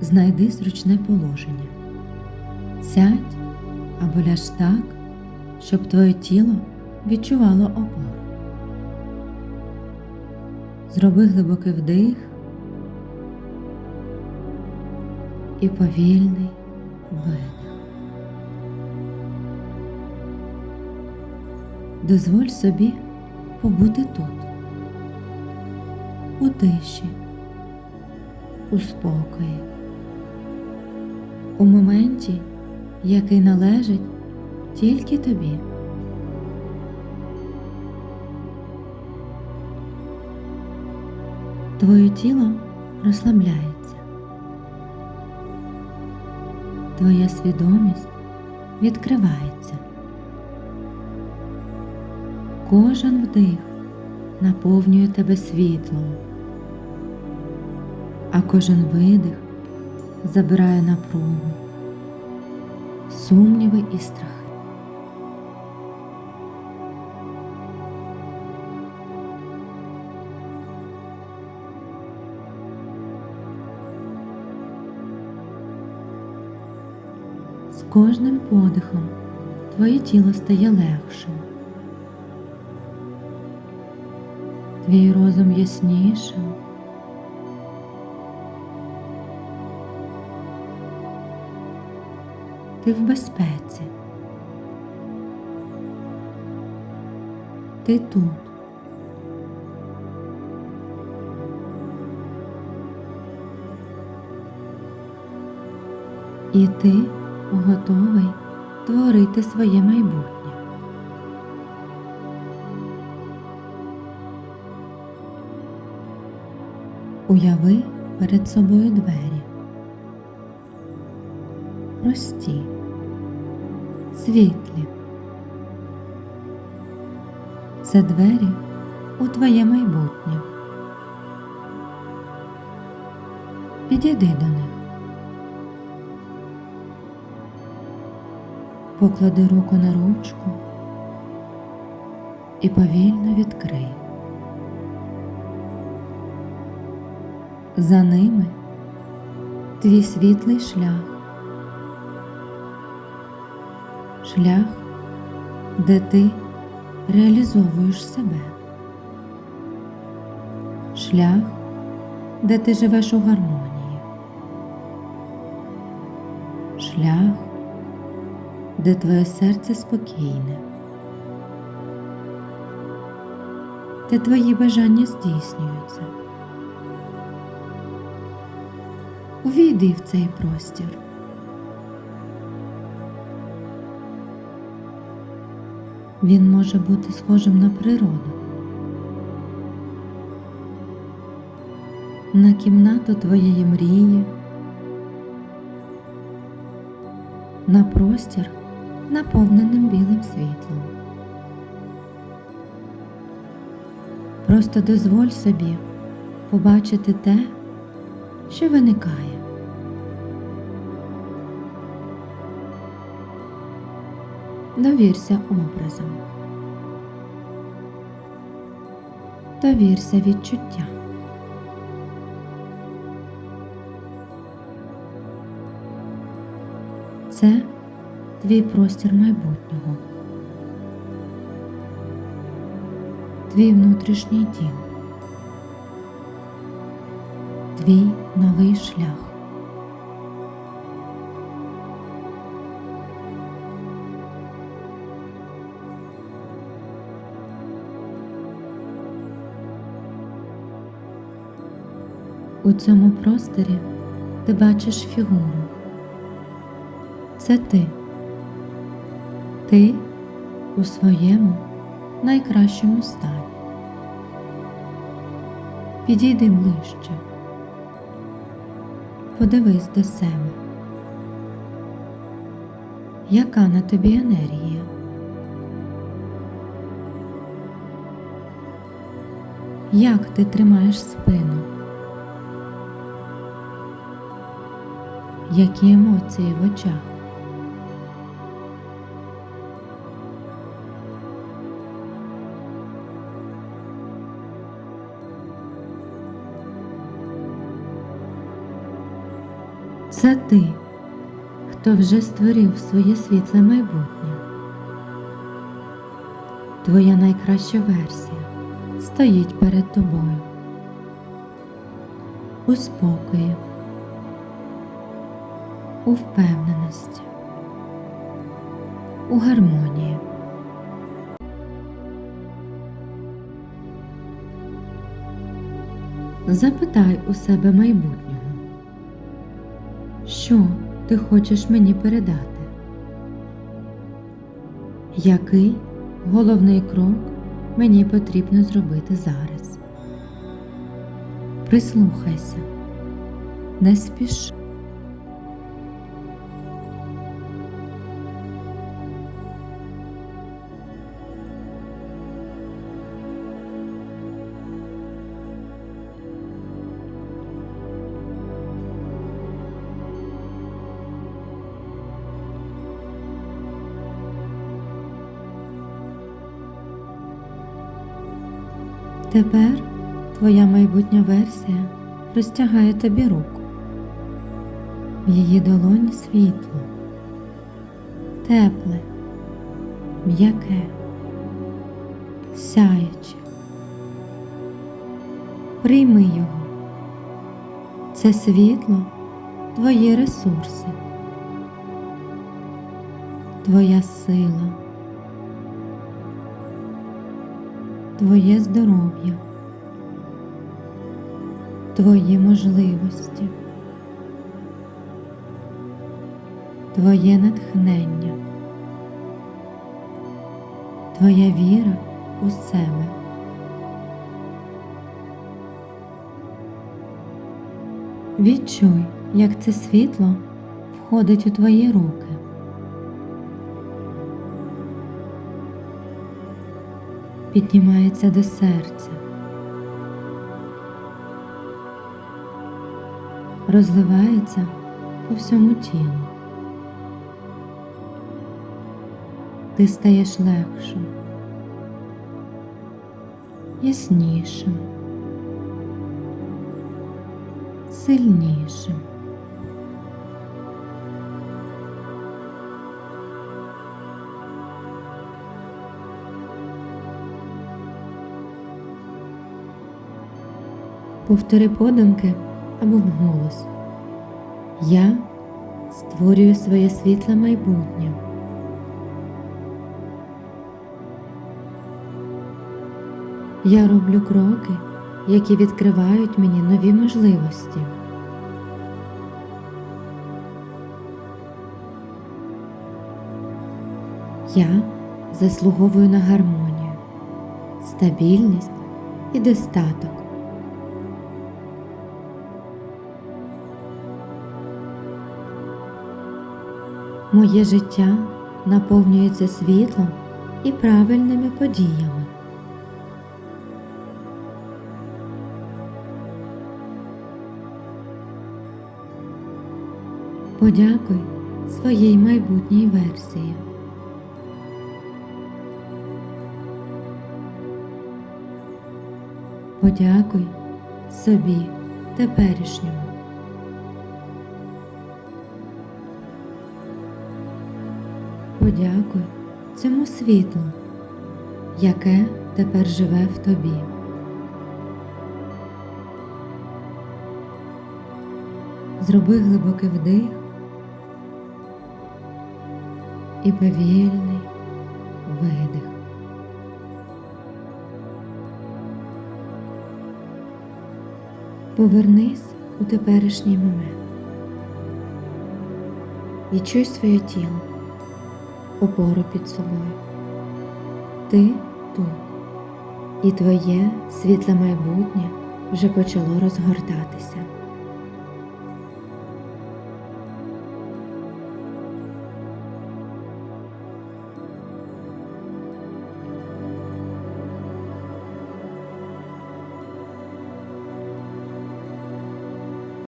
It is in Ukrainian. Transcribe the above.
знайди зручне положення. Сядь або ляж так, щоб твоє тіло відчувало опору. Зроби глибокий вдих і повільний видих. Дозволь собі побути тут, у тиші, у спокої, у моменті, який належить тільки тобі. Твоє тіло розслабляється. Твоя свідомість відкривається. Кожен вдих наповнює тебе світлом, а кожен видих забирає напругу, сумніви і страхи. З кожним подихом твоє тіло стає легшим. Твій розум яснішим. Ти в безпеці. Ти тут. І ти готовий творити своє майбутнє. Уяви перед собою двері. Прості, світлі. Це двері у твоє майбутнє. Підійди до них. Поклади руку на ручку і повільно відкрий. За ними твій світлий шлях, шлях, де ти реалізовуєш себе, шлях, де ти живеш у гармонії, шлях, де твоє серце спокійне, де твої бажання здійснюються. Увійди в цей простір. Він може бути схожим на природу, на кімнату твоєї мрії, на простір, наповненим білим світлом. Просто дозволь собі побачити те, що виникає. Довірся образом. Довірся відчуттям. Це твій простір майбутнього, твій внутрішній дім, твій новий шлях. У цьому просторі ти бачиш фігуру. Це ти. Ти у своєму найкращому стані. Підійди ближче. Подивись до себе. Яка на тобі енергія? Як ти тримаєш спину? Які емоції в очах? Це ти, хто вже створив своє світле майбутнє. Твоя найкраща версія стоїть перед тобою. У спокої, у впевненості, у гармонії. Запитай у себе майбутнього, що ти хочеш мені передати? Який головний крок мені потрібно зробити зараз? Прислухайся, не спіши. Тепер твоя майбутня версія розтягає тобі руку. В її долоні світло, тепле, м'яке, сяюче. Прийми його. Це світло твої ресурси, твоя сила. Твоє здоров'я, твої можливості, твоє натхнення, твоя віра у себе. Відчуй, як це світло входить у твої руки. Піднімається до серця, розливається по всьому тілу. Ти стаєш легшим, яснішим, сильнішим. Повтори подумки або вголос. Я створюю своє світле майбутнє. Я роблю кроки, які відкривають мені нові можливості. Я заслуговую на гармонію, стабільність і достаток. Моє життя наповнюється світлом і правильними подіями. Подякуй своїй майбутній версії. Подякуй собі теперішньому. Подякуй цьому світлу, яке тепер живе в тобі. Зроби глибокий вдих і повільний видих. Повернись у теперішній момент. Відчуй своє тіло опору під собою. Ти тут, і твоє світле майбутнє вже почало розгортатися.